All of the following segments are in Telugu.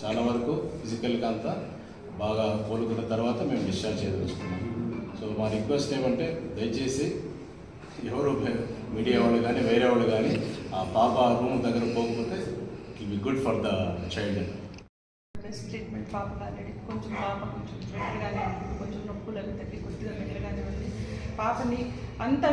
చాలా వరకు ఫిజికల్గా అంతా బాగా కోలుకున్న తర్వాత మేము డిశ్చార్జ్ చేయదలుచుకున్నాం సో మా రిక్వెస్ట్ ఏమంటే దయచేసి ఎవరు మీడియా వాళ్ళు కానీ వేరే వాళ్ళు కానీ ఆ పాప రూమ్ దగ్గర పోకపోతే it be good for the child best treatment పాపకు ఆల్రెడీ కొంచెం పాప కొంచెం బెటర్గానే కానీ కొంచెం నొప్పులు అవి తగ్గి కొద్దిగా బెటర్గానే ఉంది పాపని అంతా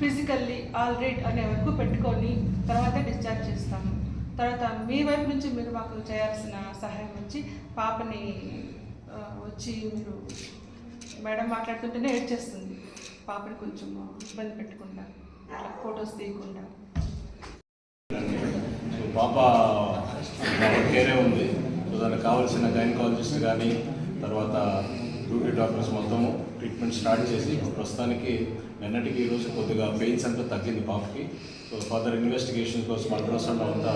ఫిజికల్లీ ఆల్ అనే వరకు పెట్టుకొని తర్వాత డిశ్చార్జ్ చేస్తాము. తర్వాత మీ వైపు నుంచి మీరు మాకు చేయాల్సిన సహాయం వచ్చి పాపని వచ్చి మీరు మేడం మాట్లాడుతుంటేనే ఏడ్చేస్తుంది పాపని కొంచెం ఇబ్బంది పెట్టకుండా అట్లా ఫొటోస్ తీయకుండా. పాప కేరే ఉంది. దానికి కావాల్సిన గైనకాలజిస్ట్ కానీ తర్వాత డ్యూటీ డాక్టర్స్ మొత్తము ట్రీట్మెంట్ స్టార్ట్ చేసి ఇప్పుడు ప్రస్తుతానికి నిన్నటికి ఈరోజు కొద్దిగా పెయిన్స్ అంతా తగ్గింది పాపకి. సో ఫర్దర్ ఇన్వెస్టిగేషన్ కోసం అల్ట్రాసౌండ్ అంతా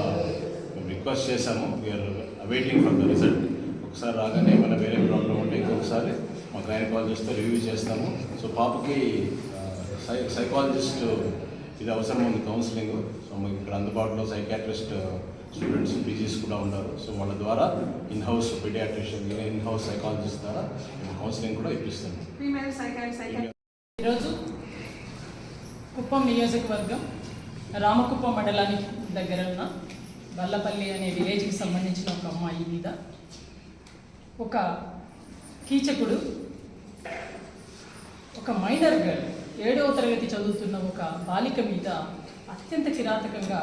మేము రిక్వెస్ట్ చేశాము. We are awaiting for the result ఒకసారి రాగానే ఏమైనా వేరే ప్రాబ్లం ఉంటే ఇంకొకసారి మా గైనకాలజిస్ట్తో రివ్యూ చేస్తాము. సో పాపకి సై సైకాలజిస్ట్ ఇది అవసరం ఉంది కౌన్సిలింగ్ సో మీకు ఇక్కడ అందుబాటులో సైకాట్రిస్ట్ స్టూడెంట్స్ పీజీస్ కూడా ఉన్నారు. సో వాళ్ళ ద్వారా in house paediatrician in house psychologist ద్వారా మేము కౌన్సిలింగ్ కూడా సైకాల్ ఈరోజు కుప్పం నియోజకవర్గం రామకుప్ప మండలానికి దగ్గర ఉన్న వల్లపల్లి అనే విలేజ్కి సంబంధించిన ఒక అమ్మాయి మీద ఒక కీచకుడు ఒక మైనర్ గర్ల్ ఏడవ తరగతి చదువుతున్న ఒక బాలిక మీద అత్యంత కిరాతకంగా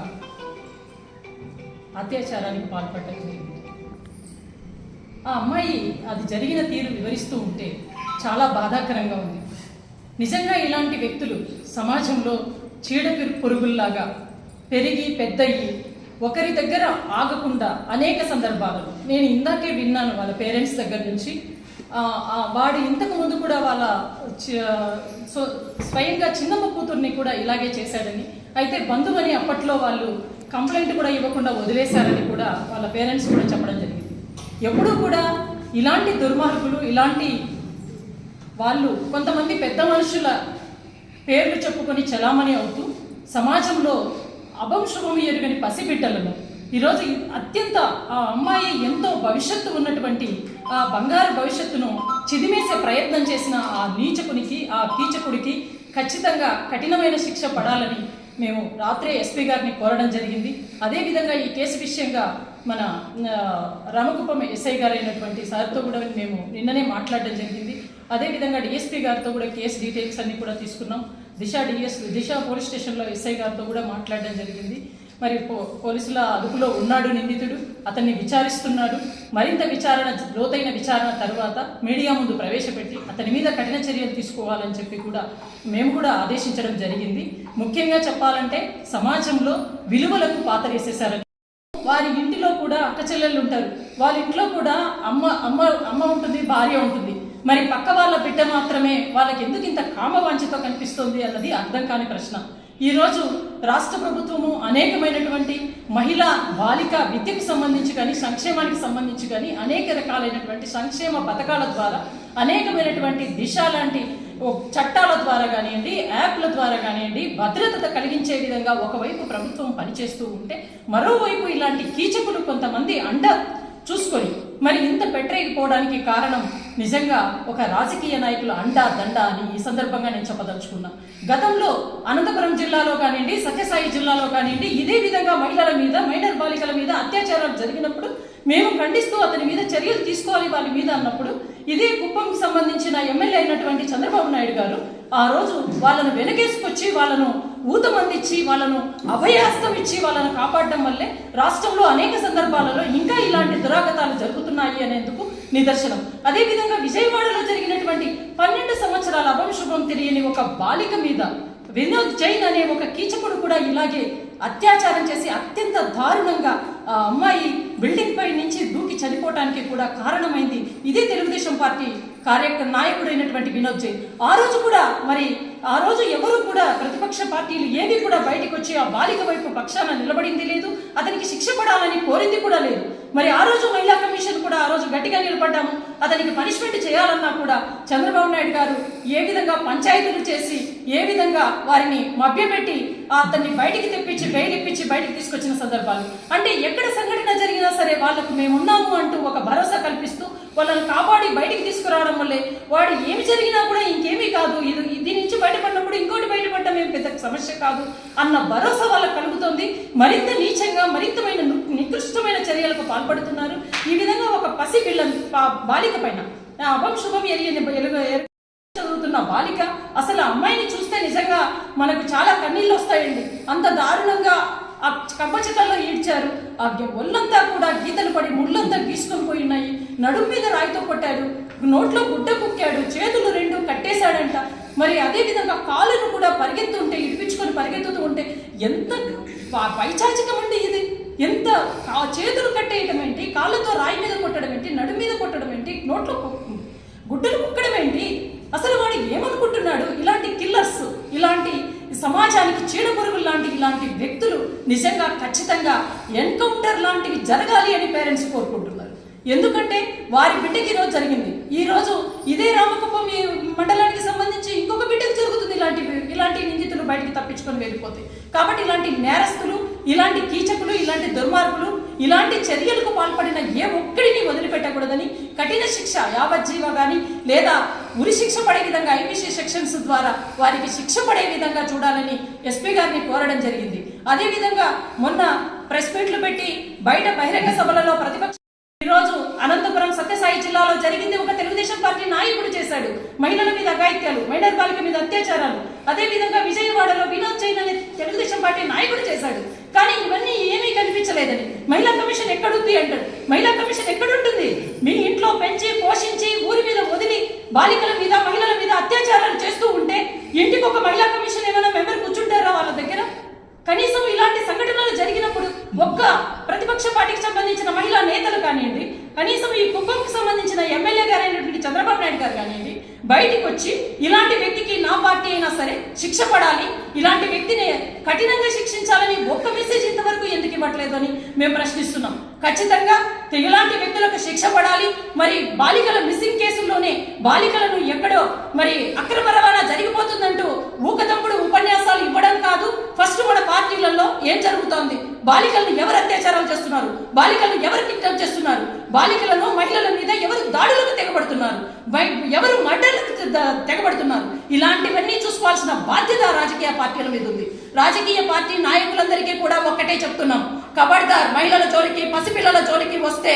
అత్యాచారానికి పాల్పడటం జరిగింది. ఆ అమ్మాయి అది జరిగిన తీరు వివరిస్తూ ఉంటే చాలా బాధాకరంగా ఉంది. నిజంగా ఇలాంటి వ్యక్తులు సమాజంలో చీడ పురుగుల్లాగా పెరిగి పెద్దయ్యి ఒకరి దగ్గర ఆగకుండా అనేక సందర్భాలలో నేను ఇందాకే విన్నాను వాళ్ళ పేరెంట్స్ దగ్గర నుంచి. వాడు ఇంతకు ముందు కూడా వాళ్ళ చ- సో స్వయంగా చిన్నమ్మ కూతుర్ని కూడా ఇలాగే చేశాడని. అయితే బంధువని అప్పట్లో వాళ్ళు కంప్లైంట్ కూడా ఇవ్వకుండా వదిలేశారని కూడా వాళ్ళ పేరెంట్స్ కూడా చెప్పడం జరిగింది. ఎప్పుడూ కూడా ఇలాంటి దుర్మార్గులు ఇలాంటి వాళ్ళు కొంతమంది పెద్ద మనుషుల పేర్లు చెప్పుకొని చలామణి అవుతూ సమాజంలో అభంశుభం ఎరుగని పసిబిడ్డలను. ఈరోజు అత్యంత ఆ అమ్మాయి ఎంతో భవిష్యత్తు ఉన్నటువంటి ఆ బంగారు భవిష్యత్తును చిదిమేసే ప్రయత్నం చేసిన ఆ నీచకునికి ఆ కీచకుడికి ఖచ్చితంగా కఠినమైన శిక్ష పడాలని మేము రాత్రే ఎస్పీ గారిని కోరడం జరిగింది. అదేవిధంగా ఈ కేసు విషయంగా మన ఆ, రామకుప్పం ఎస్ఐ గారైనటువంటి సార్తో కూడా మేము నిన్ననే మాట్లాడడం జరిగింది. అదేవిధంగా డిఎస్పీ గారితో కూడా కేసు డీటెయిల్స్ అన్నీ కూడా తీసుకున్నాం. దిశ డిఎస్ దిశ పోలీస్ స్టేషన్లో ఎస్ఐ గారితో కూడా మాట్లాడడం జరిగింది. మరి పో పోలీసుల అదుపులో ఉన్నాడు నిందితుడు అతన్ని విచారిస్తున్నాడు. మరింత విచారణ లోతైన విచారణ తర్వాత మీడియా ముందు ప్రవేశపెట్టి అతని మీద కఠిన చర్యలు తీసుకోవాలని చెప్పి కూడా మేము కూడా ఆదేశించడం జరిగింది. ముఖ్యంగా చెప్పాలంటే సమాజంలో విలువలకు పాతరేసేశారని వారి ఇంటిలో కూడా అక్క చెల్లెళ్ళు ఉంటారు. వాళ్ళ ఇంట్లో కూడా అమ్మ అమ్మ అమ్మ ఉంటుంది భార్య ఉంటుంది. మరి పక్క వాళ్ళ బిడ్డ మాత్రమే వాళ్ళకి ఎందుకు ఇంత కామవాంఛతో కనిపిస్తుంది అన్నది అర్థం కాని ప్రశ్న. ఈరోజు రాష్ట్ర ప్రభుత్వము అనేకమైనటువంటి మహిళా బాలిక విద్యకు సంబంధించి కానీ సంక్షేమానికి సంబంధించి కానీ అనేక రకాలైనటువంటి సంక్షేమ పథకాల ద్వారా అనేకమైనటువంటి దిశ లాంటి చట్టాల ద్వారా కానివ్వండి యాప్ల ద్వారా కానివ్వండి భద్రత కలిగించే విధంగా ఒకవైపు ప్రభుత్వం పనిచేస్తూ ఉంటే మరోవైపు ఇలాంటి కీచకులు కొంతమంది అండ చూసుకొని మరి ఇంత పెట్టరేగిపోవడానికి కారణం నిజంగా ఒక రాజకీయ నాయకుల అండా దండ అని ఈ సందర్భంగా నేను చెప్పదలుచుకున్నా. గతంలో అనంతపురం జిల్లాలో కానివ్వండి సత్యసాయి జిల్లాలో కానివ్వండి ఇదే విధంగా మహిళల మీద మైనర్ బాలికల మీద అత్యాచారాలు జరిగినప్పుడు మేము ఖండిస్తూ అతని మీద చర్యలు తీసుకోవాలి వాళ్ళ మీద అన్నప్పుడు ఇదే కుప్పంకి సంబంధించిన ఎమ్మెల్యే అయినటువంటి చంద్రబాబు నాయుడు గారు ఆ రోజు వాళ్ళను వెనకేసుకొచ్చి వాళ్ళను ఊతమందిచ్చి వాళ్ళను అభయాస్తం ఇచ్చి వాళ్ళను కాపాడడం వల్లే రాష్ట్రంలో అనేక సందర్భాలలో ఇంకా ఇలాంటి దురాగతాలు జరుగుతున్నాయి అనేందుకు నిదర్శనం. అదేవిధంగా విజయవాడలో జరిగినటువంటి పన్నెండు సంవత్సరాల అభంశుభం తెలియని ఒక బాలిక మీద వినోద్ జైన్ అనే ఒక కీచకుడు కూడా ఇలాగే అత్యాచారం చేసి అత్యంత దారుణంగా ఆ అమ్మాయి బిల్డింగ్ పై నుంచి దూకి చనిపోవటానికి కూడా కారణమైంది ఇదే తెలుగుదేశం పార్టీ కార్యక్ర నాయకుడైనటువంటి వినోద్ జైన్. ఆ రోజు కూడా మరి ఆ రోజు ఎవరు కూడా ప్రతిపక్ష పార్టీలు ఏవి కూడా బయటకు వచ్చి ఆ బాలిక వైపు పక్షాన నిలబడింది లేదు అతనికి శిక్ష పడాలని కోరింది కూడా లేదు. మరి ఆ రోజు మహిళా కమిషన్ కూడా ఆ రోజు గట్టిగా నిలబడ్డాము. అతనికి పనిష్మెంట్ చేయాలన్నా కూడా చంద్రబాబు నాయుడు గారు ఏ విధంగా పంచాయతీలు చేసి ఏ విధంగా వారిని మభ్యపెట్టి అతన్ని బయటికి తెప్పించి బెయిల్ ఇప్పించి బయటికి తీసుకొచ్చిన సందర్భాలు. అంటే ఎక్కడ సంఘటన జరిగిన వాళ్ళకు మేమున్నాము అంటూ ఒక భరోసా కల్పిస్తూ వాళ్ళని కాపాడి బయటికి తీసుకురావడం వల్లే వాడు ఏమి జరిగినా కూడా ఇంకేమీ కాదు. ఇది దీని నుంచి బయటపడినప్పుడు ఇంకోటి బయటపడటం ఏం పెద్ద సమస్య కాదు అన్న భరోసా వాళ్ళకు కలుగుతుంది. మరింత నీచంగా మరింతమైన నికృష్టమైన చర్యలకు పాల్పడుతున్నారు. ఈ విధంగా ఒక పసి పిల్ల పా- బాలిక పైన. అభంశుభం అభం శుభం ఎరియని చదువుతున్న బాలిక అసలు అమ్మాయిని చూస్తే నిజంగా మనకు చాలా కన్నీళ్ళు వస్తాయండి. అంత దారుణంగా ఆ కమ్మచితల్లో ఈడ్చారు. ఆ ఒళ్ళంతా కూడా గీతలు పడి ముళ్ళంతా గీసుకొని పోయినాయి. ఉన్నాయి నడుము మీద రాయితో కొట్టాడు నోట్లో గుడ్డ కుక్కాడు. చేతులు రెండు కట్టేశాడంట. మరి అదేవిధంగా కాళ్ళను కూడా పరిగెత్తుంటే ఇడిపించుకొని పరిగెత్తుతూ ఉంటే ఎంత ప- పైచాచికం అండి ఇది. ఎంత చేతులు కట్టేయటం ఏంటి? కాళ్ళతో రాయి మీద కొట్టడం ఏంటి? నడుము మీద కొట్టడం ఏంటి? నోట్లో గుడ్డలు కుక్కడం ఏంటి? అసలు వాడు ఏమనుకుంటున్నాడు? ఇలాంటి కిల్లర్స్ ఇలాంటి సమాజానికి చీడపురుగులు లాంటి ఇలాంటి వ్యక్తి నిజంగా ఖచ్చితంగా ఎన్కౌంటర్ లాంటివి జరగాలి అని పేరెంట్స్ కోరుకుంటున్నారు. ఎందుకంటే వారి బిడ్డకి ఈరోజు జరిగింది. ఈ రోజు ఇదే రామకుప్పం మండలానికి సంబంధించి ఇంకొక బిడ్డకు జరుగుతుంది. ఇలాంటి ఇలాంటి నిందితులు బయటికి తప్పించుకొని వెళ్ళిపోతే. కాబట్టి ఇలాంటి నేరస్తులు ఇలాంటి కీచకులు ఇలాంటి దుర్మార్గులు ఇలాంటి చర్యలకు పాల్పడిన ఏ ఒక్కడిని వదిలిపెట్టకూడదని కఠిన శిక్ష యావజ్జీవ కానీ లేదా ఉరి శిక్ష పడే విధంగా ఐపీసీ సెక్షన్స్ ద్వారా వారికి శిక్ష పడే విధంగా చూడాలని ఎస్పీ గారిని కోరడం జరిగింది. అదేవిధంగా మొన్న ప్రెస్ మీట్లు పెట్టి బయట బహిరంగ సభలలో ప్రతిపక్ష ఈరోజు అనంతపురం సత్యసాయి జిల్లాలో జరిగింది. ఒక తెలుగుదేశం పార్టీ నాయకుడు చేశాడు. మహిళల మీద అఘాయిత్యాలు మైనర్ బాలిక మీద అత్యాచారాలు. అదేవిధంగా విజయవాడలో వినోద్ చైన్ అనే తెలుగుదేశం పార్టీ నాయకుడు చేశాడు. కానీ ఇవన్నీ ఏమీ కనిపించలేదని మహిళా కమిషన్ ఎక్కడుంది అంటాడు. మహిళా కమిషన్ ఎక్కడుంటుంది? మీ ఇంట్లో పెంచి పోషించి ఊరి మీద వదిలి బాలికల మీద మహిళల మీద అత్యాచారాలు చేస్తూ ఉంటే ఇంటికి ఒక మహిళా కమిషన్ ఏమైనా మెంబర్ కూర్చుంటారా వాళ్ళ దగ్గర? కనీసం ఇలాంటి సంఘటనలు జరిగినప్పుడు ఒక్క ప్రతిపక్ష పార్టీకి సంబంధించిన మహిళా నేతలు కానివ్వండి కనీసం ఈ కుప్పంకి సంబంధించిన ఎమ్మెల్యే గారైనటువంటి చంద్రబాబు నాయుడు గారు కానివ్వండి బయటికి వచ్చి ఇలాంటి వ్యక్తికి నా పార్టీ అయినా సరే శిక్ష పడాలి ఇలాంటి వ్యక్తిని కఠినంగా శిక్షించాలని ఒక్క మెసేజ్ ఇంతవరకు ఎందుకు ఇవ్వట్లేదు అని మేము ప్రశ్నిస్తున్నాం. ఖచ్చితంగా ఇలాంటి వ్యక్తులకు శిక్ష పడాలి మరి బాలికల మిస్సింగ్ కేసుల్లోనే బాలికలను ఎక్కడో మరి అక్రమ రవాణా జరిగిపోతుందంటూ ఊకదంపుడు ఉపన్యాసాలు ఇవ్వడం కాదు ఫస్ట్ మన పార్టీలలో ఏం జరుగుతోంది? బాలికలను ఎవరు అత్యాచారాలు చేస్తున్నారు? బాలికలను ఎవరు కిడ్నాప్ చేస్తున్నారు? బాలికలను మహిళల మీద ఎవరు దాడులకు తెగబడుతున్నారు? ఎవరు మర్డర్లకు తెగబడుతున్నారు? ఇలాంటివన్నీ చూసుకోవాల్సిన బాధ్యత రాజకీయ పార్టీల మీద ఉంది. రాజకీయ పార్టీ నాయకులందరికీ కూడా ఒక్కటే చెప్తున్నాం. కబడ్దార్ మహిళల జోలికి పసిపిల్లల జోలికి వస్తే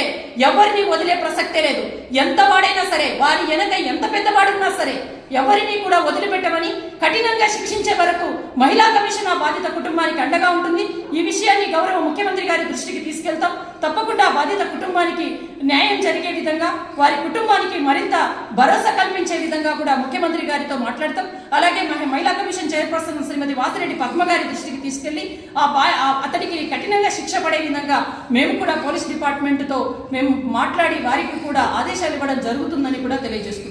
ఎవరిని వదిలే ప్రసక్తే లేదు. ఎంత వాడైనా సరే వారి వెనక ఎంత పెద్దవాడున్నా సరే ఎవరిని కూడా వదిలిపెట్టమని కఠినంగా శిక్షించే వరకు మహిళా కమిషన్ ఆ బాధిత కుటుంబానికి అండగా ఉంటుంది. ఈ విషయాన్ని గౌరవ ముఖ్యమంత్రి గారి దృష్టికి తీసుకెళ్తాం. తప్పకుండా బాధిత కుటుంబానికి న్యాయం జరిగే విధంగా వారి కుటుంబానికి మరింత భరోసా కల్పించే విధంగా కూడా ముఖ్యమంత్రి గారితో మాట్లాడతాం. అలాగే మహిళా కమిషన్ చైర్పర్సన్ శ్రీమతి వాసిరెడ్డి పద్మ గారి దృష్టికి తీసుకెళ్ళి ఆ అతనికి అతడికి కఠినంగా శిక్ష పడే విధంగా మేము కూడా పోలీస్ డిపార్ట్మెంట్తో మేము మాట్లాడి వారికి కూడా ఆదేశాలు ఇవ్వడం జరుగుతుందని కూడా తెలియజేస్తున్నాం